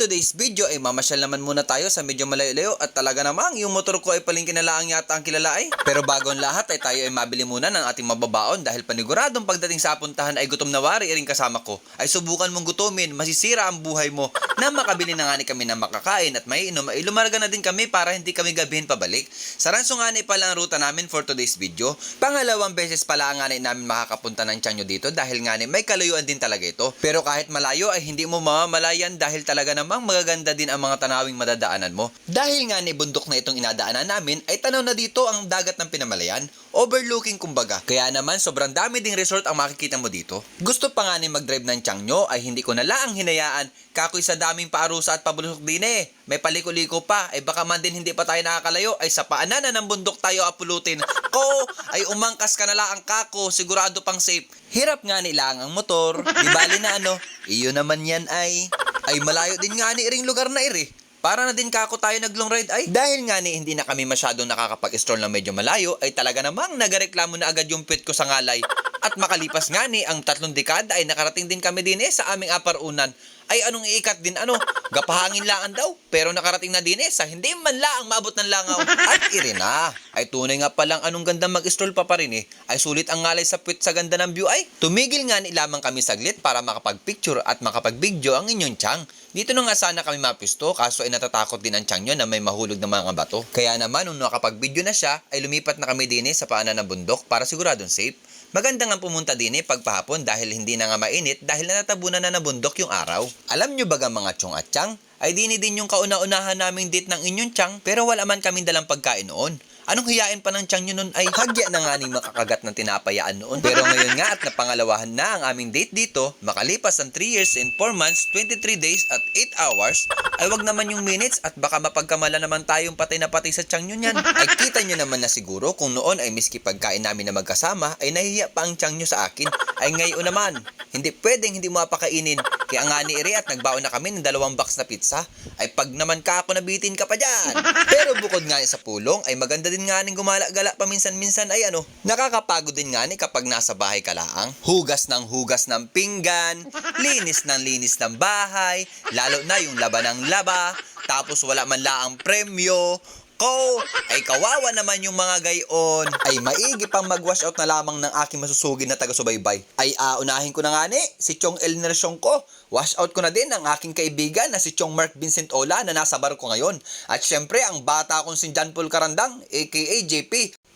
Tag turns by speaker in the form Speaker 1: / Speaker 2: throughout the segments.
Speaker 1: today's video ay mamasyal naman muna tayo sa medyo malayo-layo at talaga namang yung motor ko ay palingkin na lang yata ang kilala ay. Pero bago ang lahat ay tayo ay mabili muna ng ating mababaon dahil paniguradong pagdating sa puntahan ay gutom na wari rin kasama ko. Ay subukan mong gutumin, masisira ang buhay mo na makabili na nga ni kami ng makakain at may inom ay lumarga na din kami para hindi kami gabihin pabalik. Sa Ranso nga ni pala ang ruta namin for today's video. Pangalawang beses pala nga ni namin makakapunta ng Chanyo dito dahil nga may kalayuan din talaga ito. Pero kahit malayo ay hindi mo mamamalayan dahil talaga namang magaganda din ang mga tanawing madadaanan mo. Dahil nga ni bundok na itong inadaanan namin ay tanaw na dito ang dagat ng pinamalayan. Overlooking kumbaga. Kaya naman sobrang dami ding resort ang makikita mo dito. Gusto pa nga ni mag-drive ng Changyo ay hindi ko na laang hinayaan kakoy sa daming paarusa at pabulusok din eh. May paliko-liko pa ay baka man din hindi pa tayo nakakalayo ay sa paanan na ng bundok tayo apulutin. Ko ay umangkas ka na lang ang kako sigurado pang safe. Hirap nga nila ang motor. Di bali na ano. Iyo naman yan ay ay malayo din nga ni iring lugar na iri. Para na din kako tayo nag long ride ay dahil nga ni hindi na kami masyadong nakakapag-stroll na medyo malayo ay talaga namang nagareklamo na agad yung pet ko sa ngalay. At makalipas nga ni ang tatlong dekada ay nakarating din kami din eh sa aming aparunan. Ay anong iikat din ano, gapahangin lang daw. Pero nakarating na din eh sa hindi man lang maabot ng langaw. At irina, ay tunay nga palang anong ganda mag-stroll pa pa rin eh. Ay sulit ang ngalay sa pit sa ganda ng view ay. Tumigil nga ni lamang kami saglit para makapag-picture at makapag-video ang inyong tiyang. Dito na nga sana kami mapisto kaso ay natatakot din ang tiyang nyo na may mahulog na mga bato. Kaya naman nung nakapag-video na siya ay lumipat na kami din eh sa paanan ng bundok para siguradong safe. Maganda nga pumunta din eh pagpahapon dahil hindi na nga mainit dahil natatabunan na ng bundok yung araw. Alam nyo baga mga tiyong at tiyang, ay dini din yung kauna-unahan naming date ng inyong tiyang pero wala man kaming dalang pagkain noon. Anong hiyain pa ng nyo nun ay hagya na nga ni makakagat ng tinapayaan noon. Pero ngayon nga at napangalawahan na ang aming date dito, makalipas ang 3 years and 4 months, 23 days at 8 hours, ay wag naman yung minutes at baka mapagkamala naman tayong patay na patay sa nyo niyan. Ay kita nyo naman na siguro kung noon ay miski pagkain namin na magkasama ay nahihiya pa ang nyo sa akin. Ay ngayon naman, hindi pwedeng hindi mo mapakainin. Kaya nga ni Iri at nagbaon na kami ng dalawang box na pizza. Ay pag naman ka ako nabitin ka pa dyan. Pero bukod nga sa pulong ay maganda din nga ning gumala-gala paminsan-minsan ay ano. Nakakapagod din nga ni kapag nasa bahay ka laang. Hugas ng hugas ng pinggan, linis ng linis ng bahay, lalo na yung laba ng laba, tapos wala man laang premyo, ko. Ay kawawa naman yung mga gayon. Ay maigi pang mag-wash out na lamang ng aking masusugin na taga-subaybay. Ay aunahin ko na nga ni si Chong El Nersyong ko. Wash out ko na din ang aking kaibigan na si Chong Mark Vincent Ola na nasa bar ko ngayon. At syempre ang bata kong si John Paul Karandang aka JP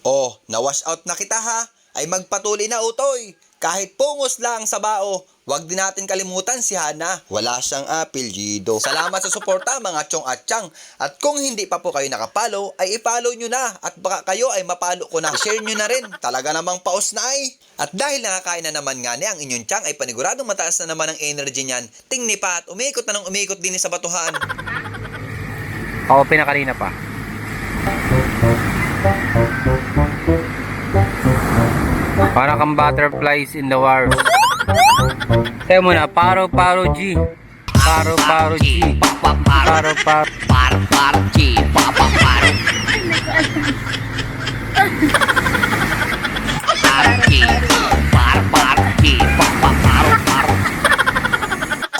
Speaker 1: oh na-wash out na kita ha? Ay magpatuloy na utoy kahit pungos lang sa bao, wag din natin kalimutan si Hana. Wala siyang apelyido. Salamat sa suporta mga chong at chang. At kung hindi pa po kayo nakapalo, ay ipalo nyo na. At baka kayo ay mapalo ko na. share nyo na rin. Talaga namang paos na ay. At dahil nakakain na naman nga ni ang inyong chang ay paniguradong mataas na naman ang energy niyan. Tingni pa at umikot na ng umikot din sa batuhan.
Speaker 2: Ako pinakarina pa. Para kang butterflies in the war. Tayo muna, paro paro G. Paro paro G. Paro paro.
Speaker 3: Par par chi pa pa par Par chi par par chi pa pa par par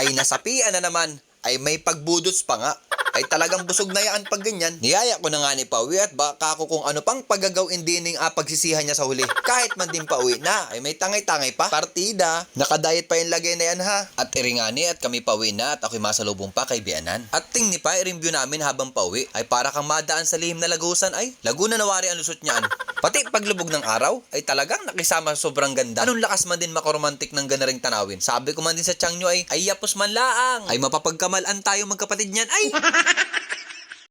Speaker 1: ay nasapian na naman ay may pagbudots pa nga ay talagang busog na yan pag ganyan. Niyaya ko na nga ni Pauwi at baka ako kung ano pang pagagawin din ng ah, pagsisihan niya sa huli. Kahit man din pauwi na, ay may tangay-tangay pa. Partida. Nakadiet pa yung lagay na yan ha. At iringani at kami pauwi na at ako'y masalubong pa kay Bianan. At tingni pa, i-review namin habang pauwi ay para kang madaan sa lihim na lagusan ay Laguna nawari ang lusot niyan. Pati paglubog ng araw ay talagang nakisama sa sobrang ganda. Anong lakas man din makoromantik ng ganaring tanawin. Sabi ko man din sa tiyang nyo ay, ay yapos man laang. Ay mapapagkamalan tayo magkapatid niyan. Ay!